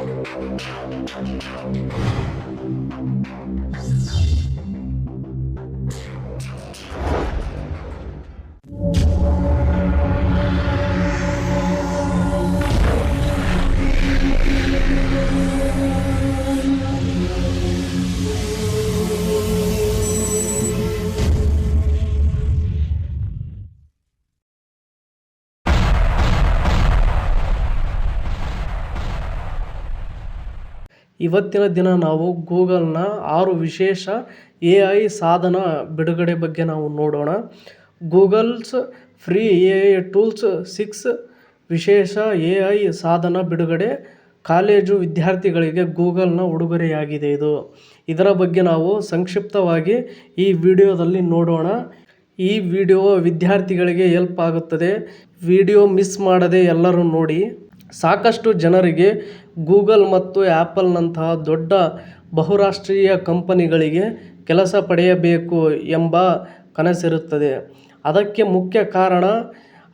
Thank you. ಇವತ್ತಿನ ದಿನ ನಾವು ಗೂಗಲ್ನ ಆರು ವಿಶೇಷ ಎ ಐ ಸಾಧನ ಬಿಡುಗಡೆ ಬಗ್ಗೆ ನಾವು ನೋಡೋಣ. Google's free A I tools six ವಿಶೇಷ ಎ ಐ ಸಾಧನ ಬಿಡುಗಡೆ ಕಾಲೇಜು ವಿದ್ಯಾರ್ಥಿಗಳಿಗೆ ಗೂಗಲ್ನ ಉಡುಗೊರೆಯಾಗಿದೆ ಇದು. ಇದರ ಬಗ್ಗೆ ನಾವು ಸಂಕ್ಷಿಪ್ತವಾಗಿ ಈ ವಿಡಿಯೋದಲ್ಲಿ ನೋಡೋಣ. ಈ ವಿಡಿಯೋ ವಿದ್ಯಾರ್ಥಿಗಳಿಗೆ ಹೆಲ್ಪ್ ಆಗುತ್ತದೆ. ವಿಡಿಯೋ ಮಿಸ್ ಮಾಡದೆ ಎಲ್ಲರೂ ನೋಡಿ. ಸಾಕಷ್ಟು ಜನರಿಗೆ ಗೂಗಲ್ ಮತ್ತು ಆ್ಯಪಲ್ನಂತಹ ದೊಡ್ಡ ಬಹುರಾಷ್ಟ್ರೀಯ ಕಂಪನಿಗಳಿಗೆ ಕೆಲಸ ಪಡೆಯಬೇಕು ಎಂಬ ಕನಸಿರುತ್ತದೆ. ಅದಕ್ಕೆ ಮುಖ್ಯ ಕಾರಣ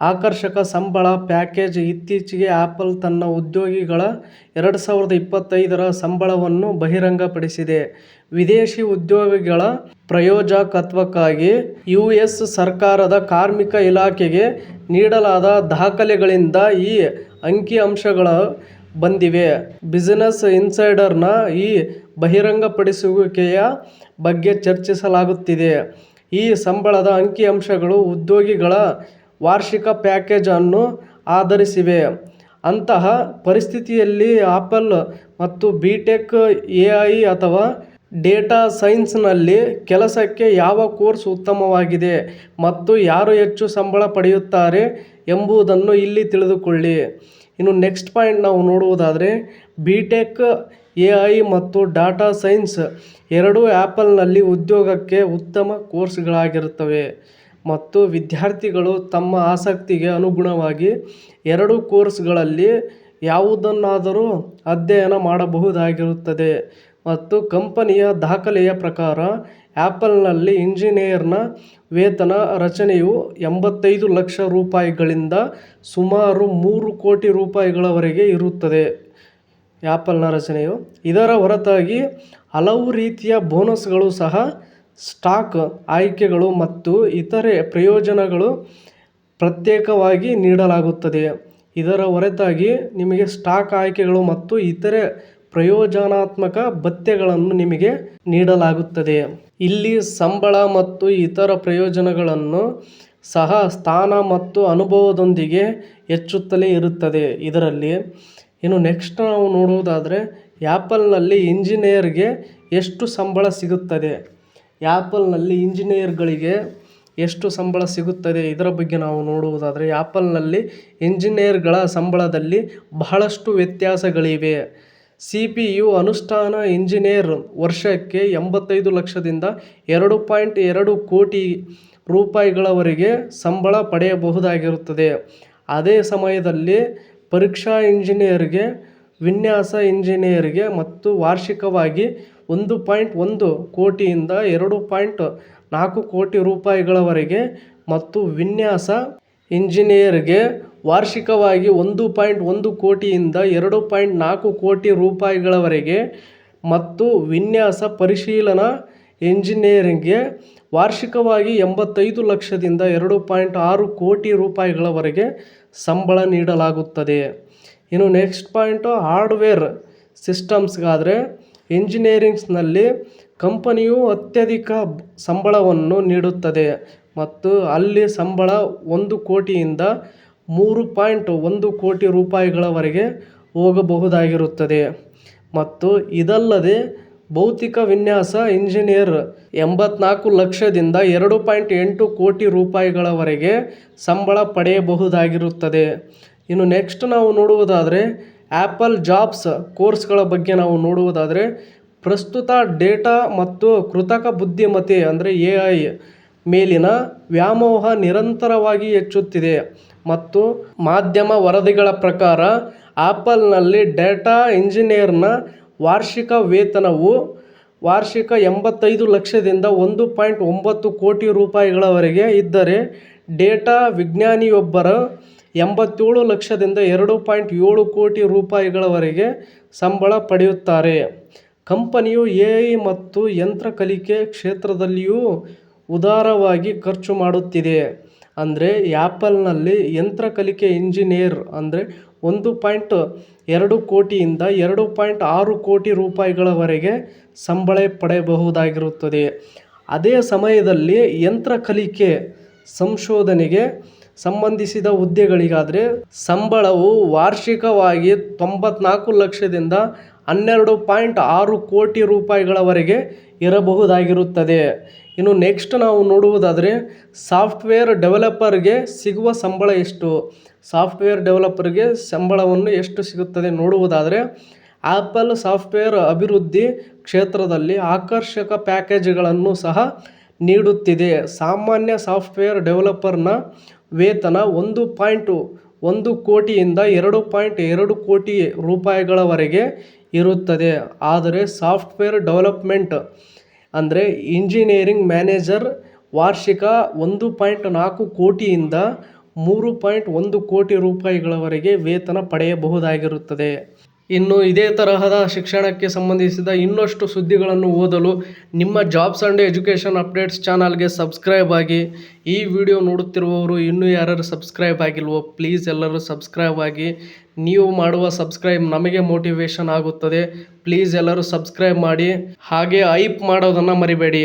ಆಕರ್ಷಕ ಸಂಬಳ ಪ್ಯಾಕೇಜ್. ಇತ್ತೀಚೆಗೆ ಆ್ಯಪಲ್ ತನ್ನ ಉದ್ಯೋಗಿಗಳ ಎರಡು ಸಾವಿರದ ಇಪ್ಪತ್ತೈದರ ಸಂಬಳವನ್ನು ಬಹಿರಂಗಪಡಿಸಿದೆ. ವಿದೇಶಿ ಉದ್ಯೋಗಿಗಳ ಪ್ರಯೋಜಕತ್ವಕ್ಕಾಗಿ ಯು ಎಸ್ ಸರ್ಕಾರದ ಕಾರ್ಮಿಕ ಇಲಾಖೆಗೆ ನೀಡಲಾದ ದಾಖಲೆಗಳಿಂದ ಈ ಅಂಕಿಅಂಶಗಳು ಬಂದಿವೆ. ಬಿಸಿನೆಸ್ ಇನ್ಸೈಡರ್ನ ಈ ಬಹಿರಂಗಪಡಿಸುವಿಕೆಯ ಬಗ್ಗೆ ಚರ್ಚಿಸಲಾಗುತ್ತಿದೆ. ಈ ಸಂಬಳದ ಅಂಕಿ ಅಂಶಗಳು ಉದ್ಯೋಗಿಗಳ ವಾರ್ಷಿಕ ಪ್ಯಾಕೇಜ್ ಅನ್ನು ಆಧರಿಸಿವೆ. ಅಂತಹ ಪರಿಸ್ಥಿತಿಯಲ್ಲಿ ಆಪಲ್ ಮತ್ತು ಬಿ ಟೆಕ್ ಎ ಐ ಅಥವಾ ಡೇಟಾ ಸೈನ್ಸ್ನಲ್ಲಿ ಕೆಲಸಕ್ಕೆ ಯಾವ ಕೋರ್ಸ್ ಉತ್ತಮವಾಗಿದೆ ಮತ್ತು ಯಾರು ಹೆಚ್ಚು ಸಂಬಳ ಪಡೆಯುತ್ತಾರೆ ಎಂಬುದನ್ನು ಇಲ್ಲಿ ತಿಳಿದುಕೊಳ್ಳಿ. ಇನ್ನು ನೆಕ್ಸ್ಟ್ ಪಾಯಿಂಟ್ ನಾವು ನೋಡುವುದಾದರೆ ಬಿ ಟೆಕ್ ಎ ಐ ಮತ್ತು ಡಾಟಾ ಸೈನ್ಸ್ ಎರಡೂ ಆ್ಯಪಲ್ನಲ್ಲಿ ಉದ್ಯೋಗಕ್ಕೆ ಉತ್ತಮ ಕೋರ್ಸ್ಗಳಾಗಿರುತ್ತವೆ ಮತ್ತು ವಿದ್ಯಾರ್ಥಿಗಳು ತಮ್ಮ ಆಸಕ್ತಿಗೆ ಅನುಗುಣವಾಗಿ ಎರಡು ಕೋರ್ಸ್ಗಳಲ್ಲಿ ಯಾವುದನ್ನಾದರೂ ಅಧ್ಯಯನ ಮಾಡಬಹುದಾಗಿರುತ್ತದೆ. ಮತ್ತು ಕಂಪನಿಯ ದಾಖಲೆಯ ಪ್ರಕಾರ, ಆ್ಯಪಲ್ನಲ್ಲಿ ಇಂಜಿನಿಯರ್ನ ವೇತನ ರಚನೆಯು ಎಂಬತ್ತೈದು ಲಕ್ಷ ರೂಪಾಯಿಗಳಿಂದ ಸುಮಾರು ಮೂರು ಕೋಟಿ ರೂಪಾಯಿಗಳವರೆಗೆ ಇರುತ್ತದೆ. ಆ್ಯಪಲ್ನ ರಚನೆಯು ಇದರ ಹೊರತಾಗಿ ಹಲವು ರೀತಿಯ ಬೋನಸ್ಗಳು ಸಹ, ಸ್ಟಾಕ್ ಆಯ್ಕೆಗಳು ಮತ್ತು ಇತರೆ ಪ್ರಯೋಜನಗಳು ಪ್ರತ್ಯೇಕವಾಗಿ ನೀಡಲಾಗುತ್ತದೆ. ಇದರ ಹೊರತಾಗಿ ನಿಮಗೆ ಸ್ಟಾಕ್ ಆಯ್ಕೆಗಳು ಮತ್ತು ಇತರೆ ಪ್ರಯೋಜನಾತ್ಮಕ ಭತ್ಯೆಗಳನ್ನು ನಿಮಗೆ ನೀಡಲಾಗುತ್ತದೆ. ಇಲ್ಲಿ ಸಂಬಳ ಮತ್ತು ಇತರ ಪ್ರಯೋಜನಗಳನ್ನು ಸಹ ಸ್ಥಾನ ಮತ್ತು ಅನುಭವದೊಂದಿಗೆ ಹೆಚ್ಚುತ್ತಲೇ ಇರುತ್ತದೆ. ಇದರಲ್ಲಿ ಇನ್ನು ನೆಕ್ಸ್ಟ್ ನಾವು ನೋಡುವುದಾದರೆ ಆ್ಯಪಲ್ನಲ್ಲಿ ಇಂಜಿನಿಯರ್ಗೆ ಎಷ್ಟು ಸಂಬಳ ಸಿಗುತ್ತದೆ? ಆ್ಯಪಲ್ನಲ್ಲಿ ಇಂಜಿನಿಯರ್ಗಳಿಗೆ ಎಷ್ಟು ಸಂಬಳ ಸಿಗುತ್ತದೆ? ಇದರ ಬಗ್ಗೆ ನಾವು ನೋಡುವುದಾದರೆ ಆ್ಯಪಲ್ನಲ್ಲಿ ಇಂಜಿನಿಯರ್ಗಳ ಸಂಬಳದಲ್ಲಿ ಬಹಳಷ್ಟು ವ್ಯತ್ಯಾಸಗಳಿವೆ. ಸಿ ಪಿ ಯು ಅನುಷ್ಠಾನ ಇಂಜಿನಿಯರ್ ವರ್ಷಕ್ಕೆ ಎಂಬತ್ತೈದು ಲಕ್ಷದಿಂದ ಎರಡು ಪಾಯಿಂಟ್ ಎರಡು ಕೋಟಿ ರೂಪಾಯಿಗಳವರೆಗೆ ಸಂಬಳ ಪಡೆಯಬಹುದಾಗಿರುತ್ತದೆ. ಅದೇ ಸಮಯದಲ್ಲಿ ಪರೀಕ್ಷಾ ಇಂಜಿನಿಯರ್ಗೆ, ವಿನ್ಯಾಸ ಇಂಜಿನಿಯರ್ಗೆ ಮತ್ತು ವಾರ್ಷಿಕವಾಗಿ ಒಂದು ಪಾಯಿಂಟ್ ಒಂದು ಕೋಟಿಯಿಂದ ಎರಡು ಪಾಯಿಂಟ್ ನಾಲ್ಕು ಕೋಟಿ ರೂಪಾಯಿಗಳವರೆಗೆ ಮತ್ತು ವಿನ್ಯಾಸ ಇಂಜಿನಿಯರ್ಗೆ ವಾರ್ಷಿಕವಾಗಿ ಒಂದು ಪಾಯಿಂಟ್ ಒಂದು ಕೋಟಿಯಿಂದ ಎರಡು ಪಾಯಿಂಟ್ ನಾಲ್ಕು ಕೋಟಿ ರೂಪಾಯಿಗಳವರೆಗೆ ಮತ್ತು ವಿನ್ಯಾಸ ಪರಿಶೀಲನಾ ಇಂಜಿನಿಯರಿಂಗ್ಗೆ ವಾರ್ಷಿಕವಾಗಿ ಎಂಬತ್ತೈದು ಲಕ್ಷದಿಂದ ಎರಡು ಪಾಯಿಂಟ್ ಆರು ಕೋಟಿ ರೂಪಾಯಿಗಳವರೆಗೆ ಸಂಬಳ ನೀಡಲಾಗುತ್ತದೆ. ಇನ್ನು ನೆಕ್ಸ್ಟ್ ಪಾಯಿಂಟು, ಹಾರ್ಡ್ವೇರ್ ಸಿಸ್ಟಮ್ಸ್ಗಾದರೆ ಇಂಜಿನಿಯರಿಂಗ್ಸ್ನಲ್ಲಿ ಕಂಪನಿಯು ಅತ್ಯಧಿಕ ಸಂಬಳವನ್ನು ನೀಡುತ್ತದೆ ಮತ್ತು ಅಲ್ಲಿ ಸಂಬಳ ಒಂದು ಕೋಟಿಯಿಂದ ಮೂರು ಪಾಯಿಂಟ್ ಒಂದು ಕೋಟಿ ರೂಪಾಯಿಗಳವರೆಗೆ ಹೋಗಬಹುದಾಗಿರುತ್ತದೆ. ಮತ್ತು ಇದಲ್ಲದೆ ಭೌತಿಕ ವಿನ್ಯಾಸ ಇಂಜಿನಿಯರ್ ಎಂಬತ್ನಾಲ್ಕು ಲಕ್ಷದಿಂದ ಎರಡು ಪಾಯಿಂಟ್ ಎಂಟು ಕೋಟಿ ರೂಪಾಯಿಗಳವರೆಗೆ ಸಂಬಳ ಪಡೆಯಬಹುದಾಗಿರುತ್ತದೆ. ಇನ್ನು ನೆಕ್ಸ್ಟ್ ನಾವು ನೋಡುವುದಾದರೆ ಆ್ಯಪಲ್ ಜಾಬ್ಸ್ ಕೋರ್ಸ್ಗಳ ಬಗ್ಗೆ ನಾವು ನೋಡುವುದಾದರೆ ಪ್ರಸ್ತುತ ಡೇಟಾ ಮತ್ತು ಕೃತಕ ಬುದ್ಧಿಮತ್ತೆ ಅಂದರೆ ಎ ಐ ಮೇಲಿನ ವ್ಯಾಮೋಹ ನಿರಂತರವಾಗಿ ಹೆಚ್ಚುತ್ತಿದೆ ಮತ್ತು ಮಾಧ್ಯಮ ವರದಿಗಳ ಪ್ರಕಾರ ಆಪಲ್ನಲ್ಲಿ ಡೇಟಾ ಇಂಜಿನಿಯರ್ನ ವಾರ್ಷಿಕ ವೇತನವು ವಾರ್ಷಿಕ ಎಂಬತ್ತೈದು ಲಕ್ಷದಿಂದ ಒಂದು ಪಾಯಿಂಟ್ ಒಂಬತ್ತು ಕೋಟಿ ರೂಪಾಯಿಗಳವರೆಗೆ ಇದ್ದರೆ ಡೇಟಾ ವಿಜ್ಞಾನಿಯೊಬ್ಬರ ಎಂಬತ್ತೇಳು ಲಕ್ಷದಿಂದ ಎರಡು ಪಾಯಿಂಟ್ ಏಳು ಕೋಟಿ ರೂಪಾಯಿಗಳವರೆಗೆ ಸಂಬಳ ಪಡೆಯುತ್ತಾರೆ. ಕಂಪನಿಯು ಎ ಐ ಮತ್ತು ಯಂತ್ರ ಕಲಿಕೆ ಕ್ಷೇತ್ರದಲ್ಲಿಯೂ ಉದಾರವಾಗಿ ಖರ್ಚು ಮಾಡುತ್ತಿದೆ. ಅಂದರೆ ಆ್ಯಪಲ್ನಲ್ಲಿ ಯಂತ್ರ ಕಲಿಕೆ ಇಂಜಿನಿಯರ್ ಅಂದರೆ ಒಂದು ಪಾಯಿಂಟ್ ಎರಡು ಕೋಟಿಯಿಂದ ಎರಡು ಪಾಯಿಂಟ್ ಆರು ಕೋಟಿ ರೂಪಾಯಿಗಳವರೆಗೆ ಸಂಬಳ ಪಡೆಯಬಹುದಾಗಿರುತ್ತದೆ. ಅದೇ ಸಮಯದಲ್ಲಿ ಯಂತ್ರ ಕಲಿಕೆ ಸಂಶೋಧನೆಗೆ ಸಂಬಂಧಿಸಿದ ಹುದ್ದೆಗಳಿಗಾದರೆ ಸಂಬಳವು ವಾರ್ಷಿಕವಾಗಿ ತೊಂಬತ್ನಾಲ್ಕು ಲಕ್ಷದಿಂದ ಹನ್ನೆರಡು ಪಾಯಿಂಟ್ ಆರು ಕೋಟಿ ರೂಪಾಯಿಗಳವರೆಗೆ ಇರಬಹುದಾಗಿರುತ್ತದೆ. ಇನ್ನು ನೆಕ್ಸ್ಟ್ ನಾವು ನೋಡುವುದಾದರೆ ಸಾಫ್ಟ್ವೇರ್ ಡೆವಲಪರ್ಗೆ ಸಿಗುವ ಸಂಬಳ ಎಷ್ಟು? ಸಾಫ್ಟ್ವೇರ್ ಡೆವಲಪರ್ಗೆ ಸಂಬಳವನ್ನು ಎಷ್ಟು ಸಿಗುತ್ತದೆ ನೋಡುವುದಾದರೆ ಆ್ಯಪಲ್ ಸಾಫ್ಟ್ವೇರ್ ಅಭಿವೃದ್ಧಿ ಕ್ಷೇತ್ರದಲ್ಲಿ ಆಕರ್ಷಕ ಪ್ಯಾಕೇಜ್ಗಳನ್ನು ಸಹ ನೀಡುತ್ತಿದೆ. ಸಾಮಾನ್ಯ ಸಾಫ್ಟ್ವೇರ್ ಡೆವಲಪರ್ನ ವೇತನ ಒಂದು ಪಾಯಿಂಟ್ ಒಂದು ಕೋಟಿಯಿಂದ ಎರಡು ಪಾಯಿಂಟ್ ಎರಡು ಕೋಟಿ ರೂಪಾಯಿಗಳವರೆಗೆ ಇರುತ್ತದೆ. ಆದರೆ ಸಾಫ್ಟ್ವೇರ್ ಡೆವಲಪ್ಮೆಂಟ್ ಅಂದರೆ ಇಂಜಿನಿಯರಿಂಗ್ ಮ್ಯಾನೇಜರ್ ವಾರ್ಷಿಕ ಒಂದು ಪಾಯಿಂಟ್ ನಾಲ್ಕು ಕೋಟಿಯಿಂದ ಮೂರು ಪಾಯಿಂಟ್ ಒಂದು ಕೋಟಿ ರೂಪಾಯಿಗಳವರೆಗೆ ವೇತನ ಪಡೆಯಬಹುದಾಗಿರುತ್ತದೆ. ಇನ್ನು ಇದೇ ತರಹದ ಶಿಕ್ಷಣಕ್ಕೆ ಸಂಬಂಧಿಸಿದ ಇನ್ನಷ್ಟು ಸುದ್ದಿಗಳನ್ನು ಓದಲು ನಿಮ್ಮ ಜಾಬ್ಸ್ ಆ್ಯಂಡ್ ಎಜುಕೇಷನ್ ಅಪ್ಡೇಟ್ಸ್ ಚಾನಲ್ಗೆ ಸಬ್ಸ್ಕ್ರೈಬ್ ಆಗಿ. ಈ ವಿಡಿಯೋ ನೋಡುತ್ತಿರುವವರು ಇನ್ನೂ ಯಾರು ಸಬ್ಸ್ಕ್ರೈಬ್ ಆಗಿಲ್ವೋ ಪ್ಲೀಸ್ ಎಲ್ಲರೂ ಸಬ್ಸ್ಕ್ರೈಬ್ ಆಗಿ. ನೀವು ಮಾಡುವ ಸಬ್ಸ್ಕ್ರೈಬ್ ನಮಗೆ ಮೋಟಿವೇಶನ್ ಆಗುತ್ತದೆ. ಪ್ಲೀಸ್ ಎಲ್ಲರೂ ಸಬ್ಸ್ಕ್ರೈಬ್ ಮಾಡಿ. ಹಾಗೆ ಐಪ್ ಮಾಡೋದನ್ನು ಮರಿಬೇಡಿ.